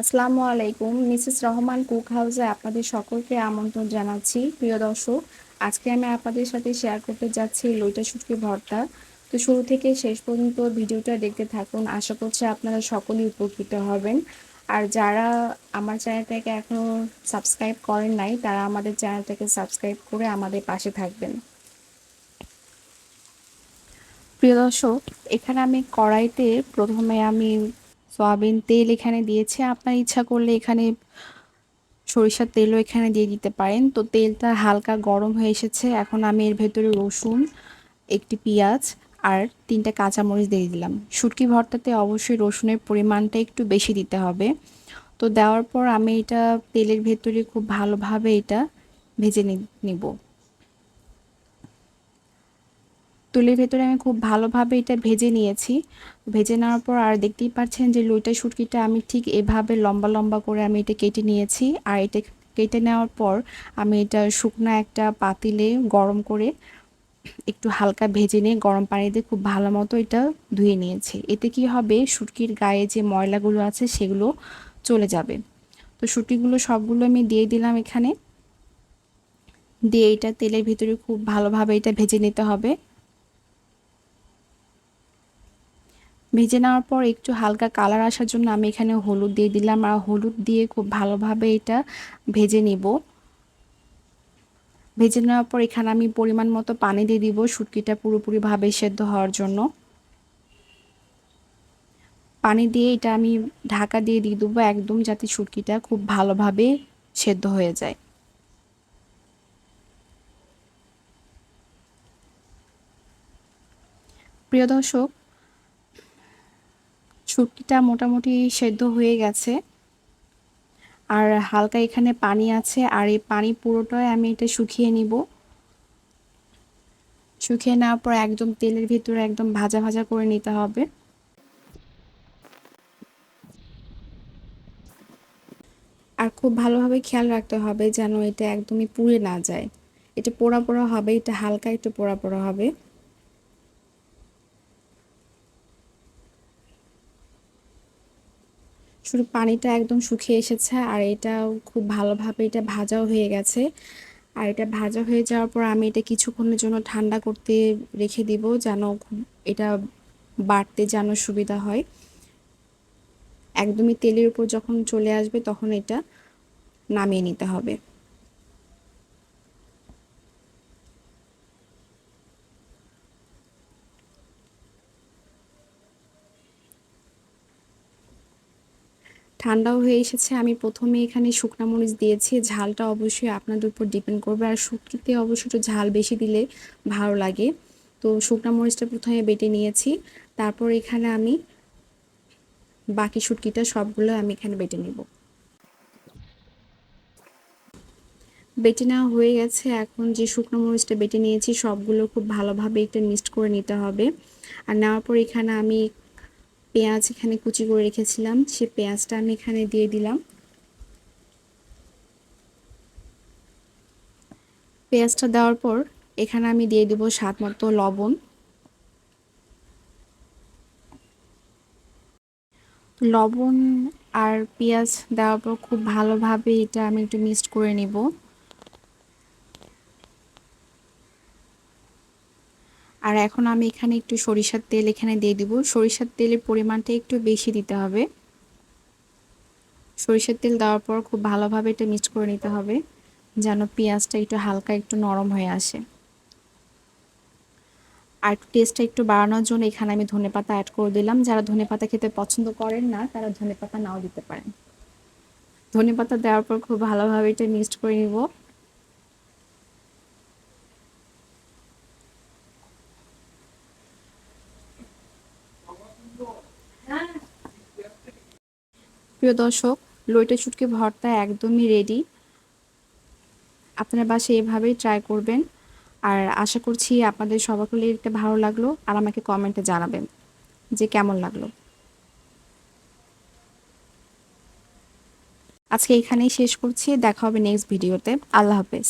আসসালামু আলাইকুম। Mrs Rahman cook হাউসে আপনাদের সকলকে আমন্ত্রণ জানাচ্ছি। প্রিয় দর্শক, আজকে আমি আপনাদের সাথে শেয়ার করতে যাচ্ছি লইটা শুটকি ভর্তা। তো শুরু থেকে শেষ পর্যন্ত ভিডিওটা দেখতে থাকুন। আশা করছি আপনারা সকলেই উপকৃত হবেন। আর যারা আমার চ্যানেলটাকে এখনও সাবস্ক্রাইব করেন নাই, তারা আমাদের চ্যানেলটাকে সাবস্ক্রাইব করে আমাদের পাশে থাকবেন। প্রিয় দর্শক, এখানে আমি কড়াইতে প্রথমে আমি সয়াবিন তেল এখানে দিয়েছে। আপনার ইচ্ছা করলে এখানে সরিষার তেলও এখানে দিয়ে দিতে পারেন। তো তেলটা হালকা গরম হয়ে এসেছে। এখন আমি এর ভেতরে রসুন, একটি পেঁয়াজ আর তিনটা কাঁচামরিচ দিয়ে দিলাম। শুটকি ভর্তাতে অবশ্যই রসুনের পরিমাণটা একটু বেশি দিতে হবে। তো দেওয়ার পর আমি এটা তেলের ভেতরে খুব ভালোভাবে এটা ভেজে নিব। তুলির ভেতরে আমি খুব ভালোভাবে এটা ভেজে নিয়েছি। ভেজে নেওয়ার পর আর দেখতেই পাচ্ছেন যে লইটা শুটকিটা আমি ঠিক এভাবে লম্বা লম্বা করে আমি এটা কেটে নিয়েছি। আর এটা কেটে নেওয়ার পর আমি এটা শুকনো একটা পাতিলে গরম করে একটু হালকা ভেজে নিয়ে গরম পানি দিয়ে খুব ভালো মতো এটা ধুয়ে নিয়েছি। এতে কি হবে? শুটকির গায়ে যে ময়লাগুলো আছে সেগুলো চলে যাবে। তো শুটকিগুলো সবগুলো আমি দিয়ে দিলাম এখানে। দিয়ে এটা তেলের ভিতরে খুব ভালোভাবে এটা ভেজে নিতে হবে। ভেজে নেওয়ার পর একটু হালকা কালার আসার জন্য আমি এখানে হলুদ দিয়ে দিলাম। আর হলুদ দিয়ে খুব ভালোভাবে এটা ভেজে নিব। ভেজে নেওয়ার পর এখানে আমি পরিমাণ মতো পানি দিয়ে দিব শুটকিটা পুরোপুরিভাবে সেদ্ধ হওয়ার জন্য। পানি দিয়ে এটা আমি ঢাকা দিয়ে দিয়ে দেবো একদম যাতে শুটকিটা খুব ভালোভাবে সেদ্ধ হয়ে যায়। প্রিয় দর্শক শুটকিটা মোটামুটি সেদ্ধ হয়ে গেছে। আর হালকা এখানে পানি আছে, আর এই পানি পুরোটাই আমি এটা শুকিয়ে নিব। শুকিয়ে নেওয়ার পর একদম তেলের ভিতরে একদম ভাজা ভাজা করে নিতে হবে। আর খুব ভালোভাবে খেয়াল রাখতে হবে যেন এটা একদমই পুড়ে না যায়। এটা পোড়া পোড়া হবে, এটা হালকা একটু পোড়া পোড়া হবে। শুধু পানিটা একদম শুকিয়ে এসেছে আর এটাও খুব ভালোভাবে এটা ভাজাও হয়ে গেছে। আর এটা ভাজা হয়ে যাওয়ার পর আমি এটা কিছুক্ষণের জন্য ঠান্ডা করতে রেখে দিব যেন এটা বাড়তে যেন সুবিধা হয়। একদমই তেলের উপর যখন চলে আসবে তখন এটা নামিয়ে নিতে হবে। ঠান্ডাও হয়ে এসেছে। আমি প্রথমে এখানে শুকনা মরিচ দিয়েছি। ঝালটা অবশ্যই আপনাদের উপর ডিপেন্ড করবে। আর শুটকিতে অবশ্যই একটু ঝাল বেশি দিলে ভালো লাগে। তো শুকনা মরিচটা প্রথমে বেটে নিয়েছি। তারপর এখানে আমি বাকি শুটকিটা সবগুলো আমি এখানে বেটে নেব। বেটে নেওয়া হয়ে গেছে। এখন যে শুকনো মরিচটা বেটে নিয়েছি, সবগুলো খুব ভালোভাবে একটা মিক্সড করে নিতে হবে। আর নেওয়ার পর এখানে আমি পেঁয়াজ এখানে কুচি করে রেখেছিলাম, সে পেঁয়াজটা আমি এখানে দিয়ে দিলাম। পেঁয়াজটা দেওয়ার পর এখানে আমি দিয়ে দেবো স্বাদ মতো লবণ। লবণ আর পেঁয়াজ দেওয়ার পর খুব ভালোভাবে এটা আমি একটু মিক্সড করে নিব। আর এখন আমি এখানে একটু সরিষার তেল এখানে দিয়ে দিব। সরিষার তেলের পরিমাণটা একটু বেশি দিতে হবে। সরিষার তেল দেওয়ার পর খুব ভালোভাবে এটা মিক্স করে নিতে হবে, যেন পেঁয়াজটা একটু হালকা একটু নরম হয়ে আসে। আর টেস্টটা একটু বাড়ানোর জন্য এখানে আমি ধনে পাতা অ্যাড করে দিলাম। যারা ধনে পাতা খেতে পছন্দ করেন না, তারা ধনে পাতা নাও দিতে পারেন। ধনে পাতা দেওয়ার পর খুব ভালোভাবে এটা মিক্সড করে নিব। প্রিয় দর্শক, লইটা চুটকি ভর্তা একদমই রেডি আপনারা বাসায় এভাবেই ট্রাই করবেন। আর আশা করছি আপনাদের সবাইকে এটা ভালো লাগল। আর আমাকে কমেন্টে জানাবেন যে কেমন লাগল। আজকে এখানেই শেষ করছি। দেখা হবে নেক্সট ভিডিওতে আল্লাহ হাফেজ।